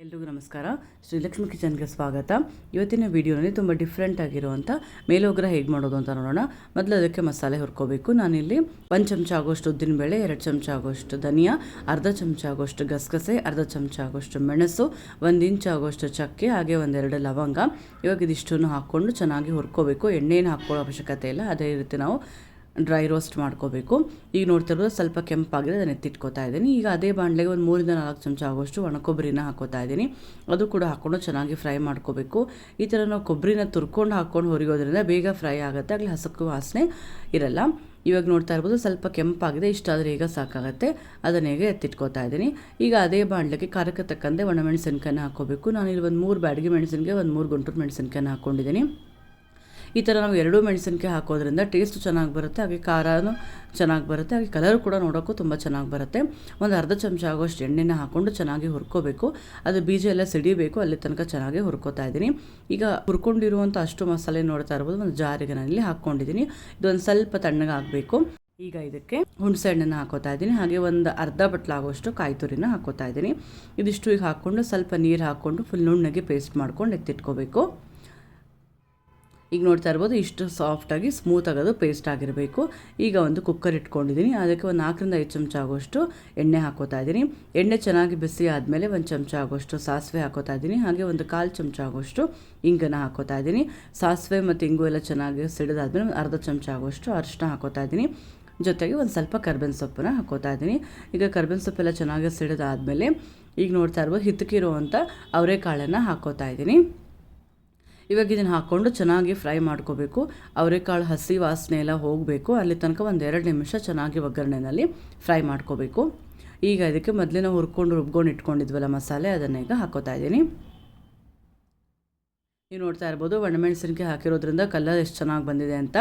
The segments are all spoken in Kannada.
ಎಲ್ರಿಗೂ ನಮಸ್ಕಾರ. ಶ್ರೀಲಕ್ಷ್ಮಿ ಕಿಚನ್ಗೆ ಸ್ವಾಗತ. ಇವತ್ತಿನ ವಿಡಿಯೋನಲ್ಲಿ ತುಂಬ ಡಿಫ್ರೆಂಟ್ ಆಗಿರುವಂಥ ಮೇಲೋಗ್ರ ಹೇಗೆ ಮಾಡೋದು ಅಂತ ನೋಡೋಣ. ಮೊದಲು ಅದಕ್ಕೆ ಮಸಾಲೆ ಹುರ್ಕೋಬೇಕು. ನಾನಿಲ್ಲಿ ಒಂದು ಚಮಚ ಆಗೋಷ್ಟು ಉದ್ದಿನಬೇಳೆ ಎರಡು ಚಮಚ ಆಗೋಷ್ಟು ಧನಿಯಾ, ಅರ್ಧ ಚಮಚ ಆಗೋಷ್ಟು ಗಸಗಸೆ, ಅರ್ಧ ಚಮಚ ಆಗೋಷ್ಟು ಮೆಣಸು, ಒಂದು ಇಂಚ್ ಆಗೋಷ್ಟು ಚಕ್ಕೆ, ಹಾಗೆ ಒಂದೆರಡು ಲವಂಗ. ಇವಾಗ ಇದಿಷ್ಟನ್ನು ಹಾಕ್ಕೊಂಡು ಚೆನ್ನಾಗಿ ಹುರ್ಕೋಬೇಕು. ಎಣ್ಣೆಯನ್ನು ಹಾಕ್ಕೊಳ್ಳೋ ಅವಶ್ಯಕತೆ ಇಲ್ಲ. ಅದೇ ರೀತಿ ನಾವು ಡ್ರೈ ರೋಸ್ಟ್ ಮಾಡ್ಕೋಬೇಕು. ಈಗ ನೋಡ್ತಾ ಇರೋದು ಸ್ವಲ್ಪ ಕೆಂಪಾಗಿದೆ, ಅದನ್ನು ಎತ್ತಿಟ್ಕೋತಾ ಇದ್ದೀನಿ. ಈಗ ಅದೇ ಬಾಣಲೆಗೆ ಒಂದು ಮೂರಿಂದ ನಾಲ್ಕು ಚಮಚ ಆಗೋಷ್ಟು ಒಣ ಕೊಬ್ಬರಿನ ಹಾಕೋತಾ ಇದ್ದೀನಿ. ಅದು ಕೂಡ ಹಾಕ್ಕೊಂಡು ಚೆನ್ನಾಗಿ ಫ್ರೈ ಮಾಡ್ಕೋಬೇಕು. ಈ ಥರ ನಾವು ಕೊಬ್ಬರಿನ ತುರ್ಕೊಂಡು ಹಾಕ್ಕೊಂಡು ಹೊರಿಗೋದ್ರಿಂದ ಬೇಗ ಫ್ರೈ ಆಗುತ್ತೆ, ಆಗಲಿ ಹಸಕು ವಾಸನೆ ಇರಲ್ಲ. ಇವಾಗ ನೋಡ್ತಾ ಇರ್ಬೋದು ಸ್ವಲ್ಪ ಕೆಂಪಾಗಿದೆ ಇಷ್ಟಾದರೆ ಈಗ ಸಾಕಾಗುತ್ತೆ. ಅದನ್ನ ಹೇಗೆ ಎತ್ತಿಟ್ಕೋತಾ ಇದ್ದೀನಿ. ಈಗ ಅದೇ ಬಾಣಲೆಗೆ ಖಾರಕ್ಕೆ ತಕ್ಕಂತೆ ಒಣಮೆಣಸಿನ್ಕಾಯನ್ನ ಹಾಕೋಬೇಕು. ನಾನು ಇಲ್ಲಿ ಒಂದು ಮೂರು ಬ್ಯಾಡಿಗೆ ಮೆಣಸಿನ್ಕಾಯಿ ಒಂದು ಮೂರು ಗುಂಟೂರು ಮೆಣಸಿನ್ಕಾಯನ್ನ ಹಾಕ್ಕೊಂಡಿದ್ದೀನಿ ಈ ಥರ ನಾವು ಎರಡೂ ಮೆಣಸಿನಕಾಯಿ ಹಾಕೋದ್ರಿಂದ ಟೇಸ್ಟ್ ಚೆನ್ನಾಗಿ ಬರುತ್ತೆ, ಹಾಗೆ ಖಾರನೂ ಚೆನ್ನಾಗಿ ಬರುತ್ತೆ, ಹಾಗೆ ಕಲರ್ ಕೂಡ ನೋಡೋಕ್ಕೂ ತುಂಬ ಚೆನ್ನಾಗಿ ಬರುತ್ತೆ. ಒಂದು ಅರ್ಧ ಚಮಚ ಆಗೋಷ್ಟು ಎಣ್ಣೆನ ಹಾಕ್ಕೊಂಡು ಚೆನ್ನಾಗಿ ಹುರ್ಕೋಬೇಕು. ಅದು ಬೀಜ ಎಲ್ಲ ಸಿಡಿಬೇಕು, ಅಲ್ಲಿ ತನಕ ಚೆನ್ನಾಗಿ ಹುರ್ಕೋತಾ ಇದ್ದೀನಿ. ಈಗ ಹುರ್ಕೊಂಡಿರುವಂಥ ಅಷ್ಟು ಮಸಾಲೆ ನೋಡ್ತಾ ಇರ್ಬೋದು, ಒಂದು ಜಾರಿಗೆ ನಾನಿಲ್ಲಿ ಹಾಕ್ಕೊಂಡಿದ್ದೀನಿ. ಇದೊಂದು ಸ್ವಲ್ಪ ತಣ್ಣಗೆ ಈಗ ಇದಕ್ಕೆ ಹುಣಸೆ ಹಣ್ಣನ್ನು ಹಾಕೋತಾ ಇದ್ದೀನಿ. ಹಾಗೆ ಒಂದು ಅರ್ಧ ಬಟ್ಲಾಗುವಷ್ಟು ಕಾಯಿ ತುರಿನ ಹಾಕೋತಾ ಇದ್ದೀನಿ. ಇದಿಷ್ಟು ಈಗ ಹಾಕ್ಕೊಂಡು ಸ್ವಲ್ಪ ನೀರು ಹಾಕ್ಕೊಂಡು ಫುಲ್ ನುಣ್ಣಗೆ ಪೇಸ್ಟ್ ಮಾಡ್ಕೊಂಡು ಎತ್ತಿಟ್ಕೋಬೇಕು. ಈಗ ನೋಡ್ತಾ ಇರ್ಬೋದು ಇಷ್ಟು ಸಾಫ್ಟಾಗಿ ಸ್ಮೂತ್ ಆಗೋದು ಪೇಸ್ಟ್ ಆಗಿರಬೇಕು. ಈಗ ಒಂದು ಕುಕ್ಕರ್ ಇಟ್ಕೊಂಡಿದ್ದೀನಿ. ಅದಕ್ಕೆ ಒಂದು ನಾಲ್ಕರಿಂದ ಐದು ಚಮಚ ಆಗೋಷ್ಟು ಎಣ್ಣೆ ಹಾಕೋತಾ ಇದ್ದೀನಿ. ಎಣ್ಣೆ ಚೆನ್ನಾಗಿ ಬಿಸಿ ಆದಮೇಲೆ ಒಂದು ಚಮಚ ಆಗೋಷ್ಟು ಸಾಸಿವೆ ಹಾಕೋತಾ ಇದ್ದೀನಿ. ಹಾಗೆ ಒಂದು ಕಾಲು ಚಮಚ ಆಗೋಷ್ಟು ಇಂಗನ್ನು ಹಾಕೋತಾ ಇದ್ದೀನಿ. ಸಾಸಿವೆ ಮತ್ತು ಇಂಗು ಎಲ್ಲ ಚೆನ್ನಾಗಿ ಸಿಡಿದಾದ್ಮೇಲೆ ಅರ್ಧ ಚಮಚ ಆಗೋಷ್ಟು ಅರಿಶಿನ ಹಾಕೋತಾ ಇದ್ದೀನಿ. ಜೊತೆಗೆ ಒಂದು ಸ್ವಲ್ಪ ಕರ್ಬೇವಿನ ಸೊಪ್ಪನ್ನು ಹಾಕೋತಾ ಇದ್ದೀನಿ. ಈಗ ಕರ್ಬೇವಿನ ಸೊಪ್ಪೆಲ್ಲ ಚೆನ್ನಾಗಿ ಸಿಡಿದಾದ್ಮೇಲೆ ಈಗ ನೋಡ್ತಾ ಇರ್ಬೋದು ಹಿತಕಿರುವಂಥ ಅವರೆಕಾಳನ್ನು ಹಾಕೋತಾ ಇದ್ದೀನಿ. ಇವಾಗ ಇದನ್ನು ಹಾಕ್ಕೊಂಡು ಚೆನ್ನಾಗಿ ಫ್ರೈ ಮಾಡ್ಕೋಬೇಕು. ಅವರೆಕಾಳು ಹಸಿ ವಾಸನೆ ಎಲ್ಲ ಹೋಗಬೇಕು. ಅಲ್ಲಿ ತನಕ ಒಂದು ಎರಡು ನಿಮಿಷ ಚೆನ್ನಾಗಿ ಒಗ್ಗರಣೆಯಲ್ಲಿ ಫ್ರೈ ಮಾಡ್ಕೋಬೇಕು. ಈಗ ಇದಕ್ಕೆ ಮೊದಲಿನ ಹುರ್ಕೊಂಡು ರುಬ್ಕೊಂಡು ಇಟ್ಕೊಂಡಿದ್ವಲ್ಲ ಮಸಾಲೆ, ಅದನ್ನು ಈಗ ಹಾಕೋತಾ ಇದ್ದೀನಿ. ನೀವು ನೋಡ್ತಾ ಇರ್ಬೋದು, ಒಣಮೆಣಸಿನ್ಕಾಯಿ ಹಾಕಿರೋದ್ರಿಂದ ಕಲರ್ ಎಷ್ಟು ಚೆನ್ನಾಗಿ ಬಂದಿದೆ ಅಂತ.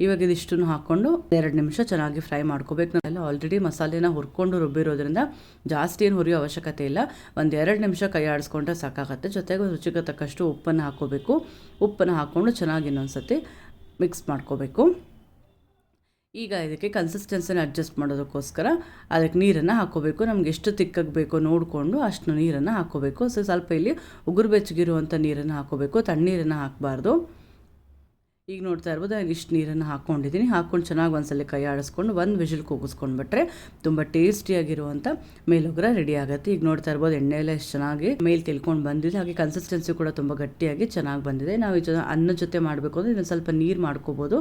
ಇವಾಗ ಇದಿಷ್ಟನ್ನು ಹಾಕ್ಕೊಂಡು ಎರಡು ನಿಮಿಷ ಚೆನ್ನಾಗಿ ಫ್ರೈ ಮಾಡ್ಕೋಬೇಕು. ನಾನೆಲ್ಲ ಆಲ್ರೆಡಿ ಮಸಾಲೆನ ಹುರ್ಕೊಂಡು ರುಬ್ಬಿರೋದ್ರಿಂದ ಜಾಸ್ತಿ ಏನು ಹುರಿಯೋ ಅವಶ್ಯಕತೆ ಇಲ್ಲ. ಒಂದು ಎರಡು ನಿಮಿಷ ಕೈ ಆಡಿಸ್ಕೊಂಡ್ರೆ ಸಾಕಾಗತ್ತೆ. ಜೊತೆಗೆ ರುಚಿಗೆ ತಕ್ಕಷ್ಟು ಉಪ್ಪನ್ನು ಹಾಕ್ಕೋಬೇಕು. ಉಪ್ಪನ್ನು ಹಾಕ್ಕೊಂಡು ಚೆನ್ನಾಗಿ ಇನ್ನೊಂದು ಮಿಕ್ಸ್ ಮಾಡ್ಕೋಬೇಕು. ಈಗ ಇದಕ್ಕೆ ಕನ್ಸಿಸ್ಟೆನ್ಸಿನ ಅಡ್ಜಸ್ಟ್ ಮಾಡೋದಕ್ಕೋಸ್ಕರ ಅದಕ್ಕೆ ನೀರನ್ನು ಹಾಕೋಬೇಕು ನಮ್ಗೆ ಎಷ್ಟು ತಿಕ್ಕಾಗಿ ಬೇಕೋ ನೋಡಿಕೊಂಡು ಅಷ್ಟು ನೀರನ್ನು ಹಾಕ್ಕೋಬೇಕು. ಸೊ, ಸ್ವಲ್ಪ ಇಲ್ಲಿ ಉಗುರು ಬೆಚ್ಚಗಿರುವಂಥ ನೀರನ್ನು ಹಾಕ್ಕೋಬೇಕು. ತಣ್ಣೀರನ್ನು ಹಾಕಬಾರ್ದು. ಈಗ ನೋಡ್ತಾ ಇರ್ಬೋದು, ನಾನು ಇಷ್ಟು ನೀರನ್ನು ಹಾಕ್ಕೊಂಡಿದ್ದೀನಿ ಹಾಕ್ಕೊಂಡು ಚೆನ್ನಾಗಿ ಒಂದ್ಸಲ ಕೈ ಆಡಿಸ್ಕೊಂಡು ಒಂದು ವಿಜಿಲ್ ಕೂಗಿಸ್ಕೊಂಡ್ಬಿಟ್ರೆ ತುಂಬ ಟೇಸ್ಟಿಯಾಗಿರುವಂಥ ಮೇಲೊಗ್ರ ರೆಡಿ ಆಗುತ್ತೆ. ಈಗ ನೋಡ್ತಾ ಇರ್ಬೋದು ಎಣ್ಣೆ ಎಷ್ಟು ಚೆನ್ನಾಗಿ ಮೇಲೆ ತಿಳ್ಕೊಂಡು ಬಂದಿದೆ. ಹಾಗೆ ಕನ್ಸಿಸ್ಟೆನ್ಸಿ ಕೂಡ ತುಂಬ ಗಟ್ಟಿಯಾಗಿ ಚೆನ್ನಾಗಿ ಬಂದಿದೆ. ನಾವು ಇದು ಅನ್ನ ಜೊತೆ ಮಾಡಬೇಕು ಅಂದರೆ ಇನ್ನೊಂದು ಸ್ವಲ್ಪ ನೀರು ಮಾಡ್ಕೋಬೋದು.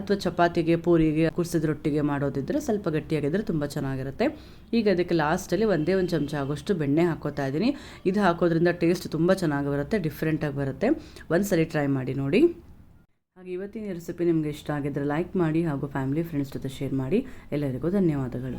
ಅಥವಾ ಚಪಾತಿಗೆ, ಪೂರಿಗೆ ಕುರ್ಸಿದ ರೊಟ್ಟಿಗೆ ಮಾಡೋದಿದ್ರೆ ಸ್ವಲ್ಪ ಗಟ್ಟಿಯಾಗಿದ್ದರೆ ತುಂಬ ಚೆನ್ನಾಗಿರುತ್ತೆ. ಈಗ ಅದಕ್ಕೆ ಲಾಸ್ಟಲ್ಲಿ ಒಂದೇ ಒಂದು ಚಮಚ ಆಗೋಷ್ಟು ಬೆಣ್ಣೆ ಹಾಕೋತಾ ಇದ್ದೀನಿ. ಇದು ಹಾಕೋದ್ರಿಂದ ಟೇಸ್ಟ್ ತುಂಬ ಚೆನ್ನಾಗಿ ಬರುತ್ತೆ ಡಿಫ್ರೆಂಟಾಗಿ ಬರುತ್ತೆ. ಒಂದು ಸರಿ ಟ್ರೈ ಮಾಡಿ ನೋಡಿ. ಹಾಗೆ ಇವತ್ತಿನ ರೆಸಿಪಿ ನಿಮಗೆ ಇಷ್ಟ ಆಗಿದ್ದರೆ ಲೈಕ್ ಮಾಡಿ ಹಾಗೂ ಫ್ಯಾಮಿಲಿ ಫ್ರೆಂಡ್ಸ್ ಜೊತೆ ಶೇರ್ ಮಾಡಿ. ಎಲ್ಲರಿಗೂ ಧನ್ಯವಾದಗಳು.